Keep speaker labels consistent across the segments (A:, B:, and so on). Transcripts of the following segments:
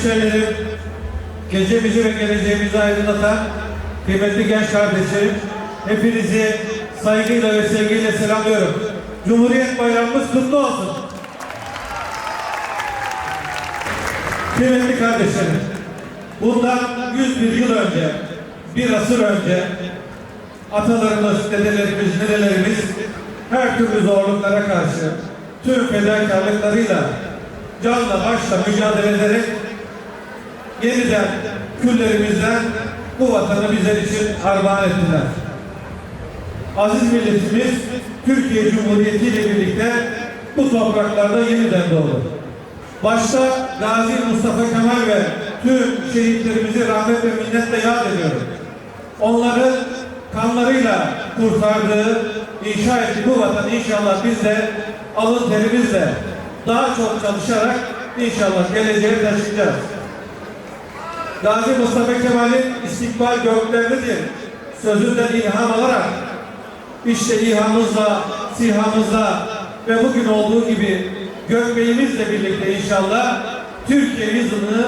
A: hemşehrilerim, gecemizi ve geleceğimizi aydınlatan kıymetli genç kardeşlerim, hepinizi saygıyla ve sevgiyle selamlıyorum. Cumhuriyet Bayramımız kutlu olsun. Kıymetli kardeşlerim, bundan 101 yıl önce, bir asır önce atalarımız, dedelerimiz, nenelerimiz her türlü zorluklara karşı tüm fedakarlıklarıyla canla başla mücadele ederek yeniden küllerimizden bu vatanı bizler için armağan ettiler. Aziz milletimiz Türkiye Cumhuriyeti ile birlikte bu topraklarda yeniden doğdu. Başta Gazi Mustafa Kemal ve tüm şehitlerimizi rahmet ve minnetle yad ediyorum. Onların kanlarıyla kurtardığı, inşa ettiği bu vatan inşallah biz de alın terimizle daha çok çalışarak inşallah geleceğe taşıyacağız. Gazi Mustafa Kemal'in istikbal göklerdedir sözünden ilham alarak işte İHA'mızla, SİHA'mızla ve bugün olduğu gibi gökbeğimizle birlikte inşallah Türkiye yüzünü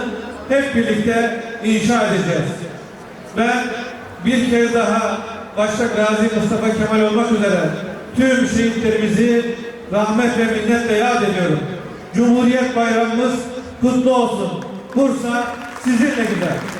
A: hep birlikte inşa edeceğiz. Ben bir kez daha başta Gazi Mustafa Kemal olmak üzere tüm şehitlerimizi rahmet ve minnetle yad ediyorum. Cumhuriyet Bayramımız kutlu olsun. Bursa sizinle gider.